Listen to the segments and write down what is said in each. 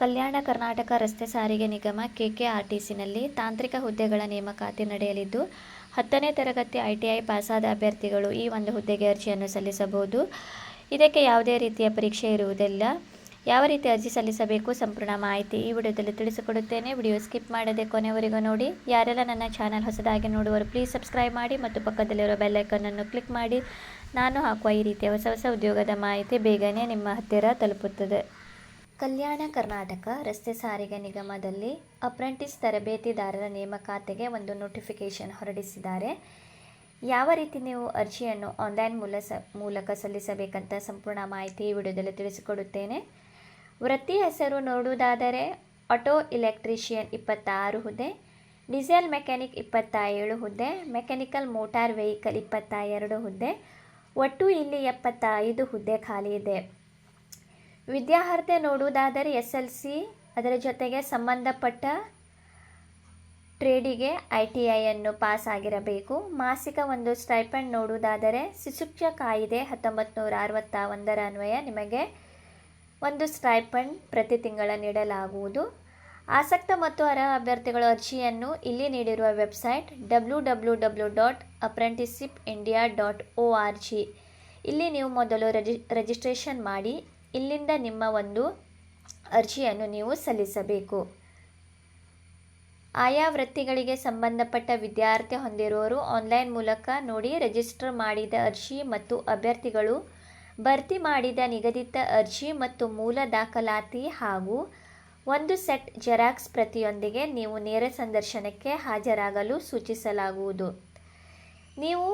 ಕಲ್ಯಾಣ ಕರ್ನಾಟಕ ರಸ್ತೆ ಸಾರಿಗೆ ನಿಗಮ ಕೆಕೆಆರ್ಟಿಸಿನಲ್ಲಿ ತಾಂತ್ರಿಕ ಹುದ್ದೆಗಳ ನೇಮಕಾತಿ ನಡೆಯಲಿದ್ದು, ಹತ್ತನೇ ತರಗತಿ ಐಟಿಐ ಪಾಸಾದ ಅಭ್ಯರ್ಥಿಗಳು ಈ ಒಂದು ಹುದ್ದೆಗೆ ಅರ್ಜಿಯನ್ನು ಸಲ್ಲಿಸಬಹುದು. ಇದಕ್ಕೆ ಯಾವುದೇ ರೀತಿಯ ಪರೀಕ್ಷೆ ಇರುವುದಿಲ್ಲ. ಯಾವ ರೀತಿ ಅರ್ಜಿ ಸಲ್ಲಿಸಬೇಕು ಸಂಪೂರ್ಣ ಮಾಹಿತಿ ಈ ವಿಡಿಯೋದಲ್ಲಿ ತಿಳಿಸಿಕೊಡುತ್ತೇನೆ. ವಿಡಿಯೋ ಸ್ಕಿಪ್ ಮಾಡದೆ ಕೊನೆವರೆಗೂ ನೋಡಿ. ಯಾರೆಲ್ಲ ನನ್ನ ಚಾನಲ್ ಹೊಸದಾಗಿ ನೋಡುವರು ಪ್ಲೀಸ್ ಸಬ್ಸ್ಕ್ರೈಬ್ ಮಾಡಿ ಮತ್ತು ಪಕ್ಕದಲ್ಲಿರೋ ಬೆಲ್ಲೈಕನ್ನನ್ನು ಕ್ಲಿಕ್ ಮಾಡಿ. ನಾನು ಹಾಕುವ ಈ ರೀತಿಯ ಹೊಸ ಹೊಸ ಉದ್ಯೋಗದ ಮಾಹಿತಿ ಬೇಗನೆ ನಿಮ್ಮ ಹತ್ತಿರ ತಲುಪುತ್ತದೆ. ಕಲ್ಯಾಣ ಕರ್ನಾಟಕ ರಸ್ತೆ ಸಾರಿಗೆ ನಿಗಮದಲ್ಲಿ ಅಪ್ರೆಂಟಿಸ್ ತರಬೇತಿದಾರರ ನೇಮಕಾತಿಗೆ ಒಂದು ನೋಟಿಫಿಕೇಶನ್ ಹೊರಡಿಸಿದ್ದಾರೆ. ಯಾವ ರೀತಿ ನೀವು ಅರ್ಜಿಯನ್ನು ಆನ್ಲೈನ್ ಮೂಲ ಸ ಮೂಲಕ ಸಲ್ಲಿಸಬೇಕಂತ ಸಂಪೂರ್ಣ ಮಾಹಿತಿ ಈ ವಿಡಿಯೋದಲ್ಲಿ ತಿಳಿಸಿಕೊಡುತ್ತೇನೆ. ವೃತ್ತಿ ಹೆಸರು ನೋಡುವುದಾದರೆ ಆಟೋ ಇಲೆಕ್ಟ್ರಿಷಿಯನ್ ಇಪ್ಪತ್ತಾರು ಹುದ್ದೆ, ಡೀಸೆಲ್ ಮೆಕ್ಯಾನಿಕ್ ಇಪ್ಪತ್ತ ಏಳು ಹುದ್ದೆ, ಮೆಕ್ಯಾನಿಕಲ್ ಮೋಟಾರ್ ವೆಹಿಕಲ್ ಇಪ್ಪತ್ತ ಎರಡು ಹುದ್ದೆ, ಒಟ್ಟು ಇಲ್ಲಿ ಎಪ್ಪತ್ತ ಐದು ಹುದ್ದೆ ಖಾಲಿ ಇದೆ. ವಿದ್ಯಾರ್ಹತೆ ನೋಡುವುದಾದರೆ ಎಸ್ ಎಲ್ ಸಿ ಅದರ ಜೊತೆಗೆ ಸಂಬಂಧಪಟ್ಟ ಟ್ರೇಡಿಗೆ ಐ ಟಿ ಐಯನ್ನು ಪಾಸ್ ಆಗಿರಬೇಕು ಮಾಸಿಕ ಒಂದು ಸ್ಟೈಪಂಡ್ ನೋಡುವುದಾದರೆ ಶಿಶುಕ್ಷ ಕಾಯಿದೆ ಹತ್ತೊಂಬತ್ತು ನೂರ ಅರವತ್ತ ಒಂದರ ಅನ್ವಯ ನಿಮಗೆ ಒಂದು ಸ್ಟೈಪಂಡ್ ಪ್ರತಿ ತಿಂಗಳ ನೀಡಲಾಗುವುದು. ಆಸಕ್ತ ಮತ್ತು ಅರ್ಹ ಅಭ್ಯರ್ಥಿಗಳ ಅರ್ಜಿಯನ್ನು ಇಲ್ಲಿ ನೀಡಿರುವ website W W W dot apprenticeship India dot O R G. ಇಲ್ಲಿ ನೀವು ಮೊದಲು ರಜಿ, ರಿಜಿಸ್ಟ್ರೇಷನ್ ಮಾಡಿ ಇಲ್ಲಿಂದ ನಿಮ್ಮ ಒಂದು ಅರ್ಜಿಯನ್ನು ನೀವು ಸಲ್ಲಿಸಬೇಕು. ಆಯಾ ವೃತ್ತಿಗಳಿಗೆ ಸಂಬಂಧಪಟ್ಟ ವಿದ್ಯಾರ್ಥಿ ಹೊಂದಿರುವವರು ಆನ್ಲೈನ್ ಮೂಲಕ ನೋಡಿ ರಿಜಿಸ್ಟರ್ ಮಾಡಿದ ಅರ್ಜಿ ಮತ್ತು ಅಭ್ಯರ್ಥಿಗಳು ಭರ್ತಿ ಮಾಡಿದ ನಿಗದಿತ ಅರ್ಜಿ ಮತ್ತು ಮೂಲ ದಾಖಲಾತಿ ಹಾಗೂ ಒಂದು ಸೆಟ್ ಜೆರಾಕ್ಸ್ ಪ್ರತಿಯೊಂದಿಗೆ ನೀವು ನೇರ ಸಂದರ್ಶನಕ್ಕೆ ಹಾಜರಾಗಲು ಸೂಚಿಸಲಾಗುವುದು. ನೀವು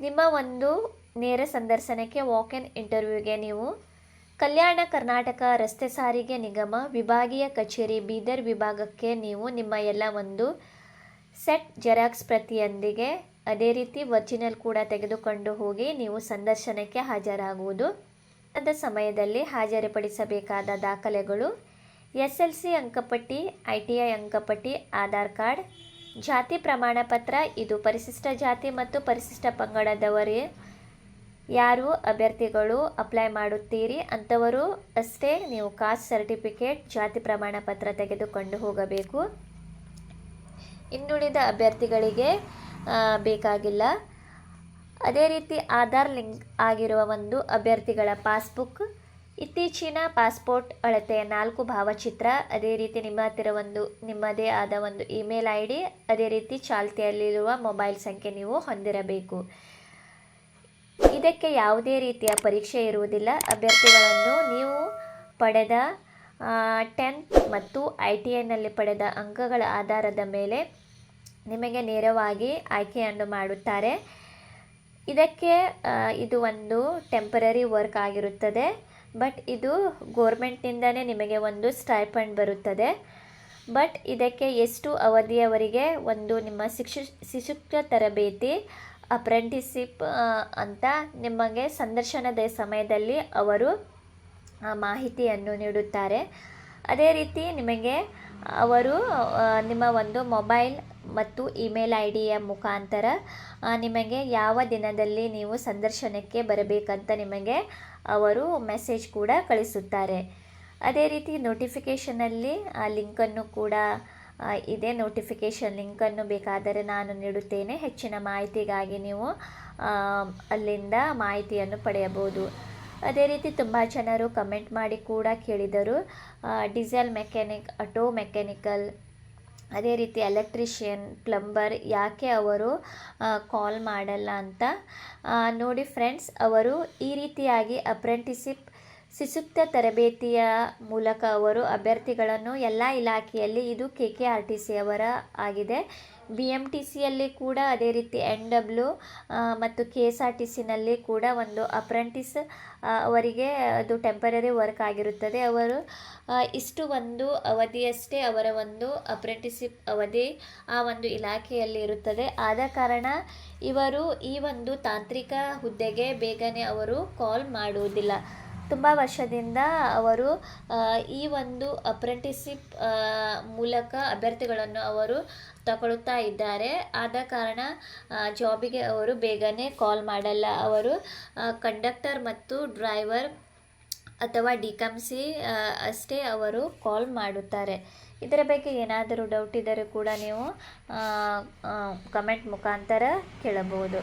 ನಿಮ್ಮ ಒಂದು ನೇರ ಸಂದರ್ಶನಕ್ಕೆ ವಾಕ್ ಇನ್ ಇಂಟರ್ವ್ಯೂಗೆ ನೀವು ಕಲ್ಯಾಣ ಕರ್ನಾಟಕ ರಸ್ತೆ ಸಾರಿಗೆ ನಿಗಮ ವಿಭಾಗೀಯ ಕಚೇರಿ ಬೀದರ್ ವಿಭಾಗಕ್ಕೆ ನೀವು ನಿಮ್ಮ ಎಲ್ಲ ಒಂದು ಸೆಟ್ ಜೆರಾಕ್ಸ್ ಪ್ರತಿಯೊಂದಿಗೆ ಅದೇ ರೀತಿ ಒರಿಜಿನಲ್ ಕೂಡ ತೆಗೆದುಕೊಂಡು ಹೋಗಿ ನೀವು ಸಂದರ್ಶನಕ್ಕೆ ಹಾಜರಾಗುವುದು. ಅದ ಸಮಯದಲ್ಲಿ ಹಾಜರುಪಡಿಸಬೇಕಾದ ದಾಖಲೆಗಳು ಎಸ್ ಎಲ್ ಸಿ ಅಂಕಪಟ್ಟಿ, ಐ ಟಿ ಐ ಅಂಕಪಟ್ಟಿ, ಆಧಾರ್ ಕಾರ್ಡ್, ಜಾತಿ ಪ್ರಮಾಣಪತ್ರ, ಇದು ಪರಿಶಿಷ್ಟ ಜಾತಿ ಮತ್ತು ಪರಿಶಿಷ್ಟ ಪಂಗಡದವರೇ ಯಾರು ಅಭ್ಯರ್ಥಿಗಳು ಅಪ್ಲೈ ಮಾಡುತ್ತೀರಿ ಅಂಥವರು ಅಷ್ಟೇ ನೀವು ಕಾಸ್ಟ್ ಸರ್ಟಿಫಿಕೇಟ್, ಜಾತಿ ಪ್ರಮಾಣ ಪತ್ರ ತೆಗೆದುಕೊಂಡು ಹೋಗಬೇಕು. ಇನ್ನುಳಿದ ಅಭ್ಯರ್ಥಿಗಳಿಗೆ ಬೇಕಾಗಿಲ್ಲ. ಅದೇ ರೀತಿ ಆಧಾರ್ ಲಿಂಕ್ ಆಗಿರುವ ಒಂದು ಅಭ್ಯರ್ಥಿಗಳ ಪಾಸ್ಬುಕ್, ಇತ್ತೀಚಿನ ಪಾಸ್ಪೋರ್ಟ್ ಅಳತೆಯ ನಾಲ್ಕು ಭಾವಚಿತ್ರ, ಅದೇ ರೀತಿ ನಿಮ್ಮ ಹತ್ತಿರ ಒಂದು, ನಿಮ್ಮದೇ ಆದ ಒಂದು ಇಮೇಲ್ ಐ ಡಿ ಅದೇ ರೀತಿ ಚಾಲ್ತಿಯಲ್ಲಿರುವ ಮೊಬೈಲ್ ಸಂಖ್ಯೆ ನೀವು ಹೊಂದಿರಬೇಕು. ಇದಕ್ಕೆ ಯಾವುದೇ ರೀತಿಯ ಪರೀಕ್ಷೆ ಇರುವುದಿಲ್ಲ. ಅಭ್ಯರ್ಥಿಗಳನ್ನು ನೀವು ಪಡೆದ ಟೆಂತ್ ಮತ್ತು ಐ ಟಿ ಐನಲ್ಲಿ ಪಡೆದ ಅಂಕಗಳ ಆಧಾರದ ಮೇಲೆ ನಿಮಗೆ ನೇರವಾಗಿ ಆಯ್ಕೆಯನ್ನು ಮಾಡುತ್ತಾರೆ. ಇದಕ್ಕೆ ಇದು ಒಂದು ಟೆಂಪರರಿ ವರ್ಕ್ ಆಗಿರುತ್ತದೆ. ಬಟ್ ಇದು ಗೋರ್ಮೆಂಟ್ನಿಂದಲೇ ನಿಮಗೆ ಒಂದು ಸ್ಟೈಪಂಡ್ ಬರುತ್ತದೆ. ಬಟ್ ಇದಕ್ಕೆ ಎಷ್ಟು ಅವಧಿಯವರೆಗೆ ಒಂದು ನಿಮ್ಮ ಶಿಕ್ಷ ಶಿಶುಕ್ತ ತರಬೇತಿ ಅಪ್ರೆಂಟಿಸಿಪ್ ಅಂತ ನಿಮಗೆ ಸಂದರ್ಶನದ ಸಮಯದಲ್ಲಿ ಅವರು ಮಾಹಿತಿಯನ್ನು ನೀಡುತ್ತಾರೆ. ಅದೇ ರೀತಿ ನಿಮಗೆ ಅವರು ನಿಮ್ಮ ಒಂದು ಮೊಬೈಲ್ ಮತ್ತು ಇಮೇಲ್ ಐ ಡಿಯ ಮುಖಾಂತರ ನಿಮಗೆ ಯಾವ ದಿನದಲ್ಲಿ ನೀವು ಸಂದರ್ಶನಕ್ಕೆ ಬರಬೇಕಂತ ನಿಮಗೆ ಅವರು ಮೆಸೇಜ್ ಕೂಡ ಕಳಿಸುತ್ತಾರೆ. ಅದೇ ರೀತಿ ನೋಟಿಫಿಕೇಷನಲ್ಲಿ ಆ, ಲಿಂಕನ್ನು ಕೂಡ ಇದೆ ನೋಟಿಫಿಕೇಷನ್ ಲಿಂಕನ್ನು ಬೇಕಾದರೆ ನಾನು ನೀಡುತ್ತೇನೆ. ಹೆಚ್ಚಿನ ಮಾಹಿತಿಗಾಗಿ ನೀವು ಅಲ್ಲಿಂದ ಮಾಹಿತಿಯನ್ನು ಪಡೆಯಬಹುದು. ಅದೇ ರೀತಿ ತುಂಬ ಜನರು ಕಮೆಂಟ್ ಮಾಡಿ ಕೂಡ ಕೇಳಿದರು. ಡೀಸೆಲ್ ಮೆಕ್ಯಾನಿಕ್ ಆಟೋ ಮೆಕ್ಯಾನಿಕಲ್ ಅದೇ ರೀತಿ ಎಲೆಕ್ಟ್ರಿಷಿಯನ್ ಪ್ಲಂಬರ್ ಯಾಕೆ ಅವರು ಕಾಲ್ ಮಾಡಲ್ಲ ಅಂತ. ನೋಡಿ ಫ್ರೆಂಡ್ಸ್ ಅವರು ಈ ರೀತಿಯಾಗಿ ಅಪ್ರೆಂಟಿಸಿಪ್ ಶಿಶುಕ್ತ ತರಬೇತಿಯ ಮೂಲಕ ಅವರು ಅಭ್ಯರ್ಥಿಗಳನ್ನು ಎಲ್ಲ ಇಲಾಖೆಯಲ್ಲಿ ಇದು K K R T C ಅವರ ಆಗಿದೆ. ಬಿ ಎಂ ಟಿ ಸಿಯಲ್ಲಿ ಕೂಡ ಅದೇ ರೀತಿ ಎನ್ ಡಬ್ಲ್ಯೂ ಮತ್ತು ಕೆ ಎಸ್ ಆರ್ ಟಿ ಸಿನಲ್ಲಿ ಕೂಡ ಒಂದು ಅಪ್ರೆಂಟಿಸ್ ಅವರಿಗೆ ಅದು ಟೆಂಪರರಿ ವರ್ಕ್ ಆಗಿರುತ್ತದೆ. ಅವರು ಇಷ್ಟು ಒಂದು ಅವಧಿಯಷ್ಟೇ ಅವರ ಒಂದು ಅಪ್ರೆಂಟಿಸಿಪ್ ಅವಧಿ ಆ ಒಂದು ಇಲಾಖೆಯಲ್ಲಿ ಇರುತ್ತದೆ. ಆದ ಕಾರಣ ಇವರು ಈ ಒಂದು ತಾಂತ್ರಿಕ ಹುದ್ದೆಗೆ ಬೇಗನೆ ಅವರು ಕಾಲ್ ಮಾಡುವುದಿಲ್ಲ. ತುಂಬ ವರ್ಷದಿಂದ ಅವರು ಈ ಒಂದು ಅಪ್ರೆಂಟಿಸಿಪ್ ಮೂಲಕ ಅಭ್ಯರ್ಥಿಗಳನ್ನು ಅವರು ತಗೊಳ್ತಾ ಇದ್ದಾರೆ. ಆದ ಕಾರಣ ಜಾಬಿಗೆ ಅವರು ಬೇಗನೆ ಕಾಲ್ ಮಾಡಲ್ಲ. ಅವರು ಕಂಡಕ್ಟರ್ ಮತ್ತು ಡ್ರೈವರ್ ಅಥವಾ ಡಿ ಕಮ್ ಅಷ್ಟೇ ಅವರು ಕಾಲ್ ಮಾಡುತ್ತಾರೆ. ಇದರ ಬಗ್ಗೆ ಏನಾದರೂ ಡೌಟ್ ಇದ್ದರೆ ಕೂಡ ನೀವು ಕಮೆಂಟ್ ಮುಖಾಂತರ ಕೇಳಬಹುದು.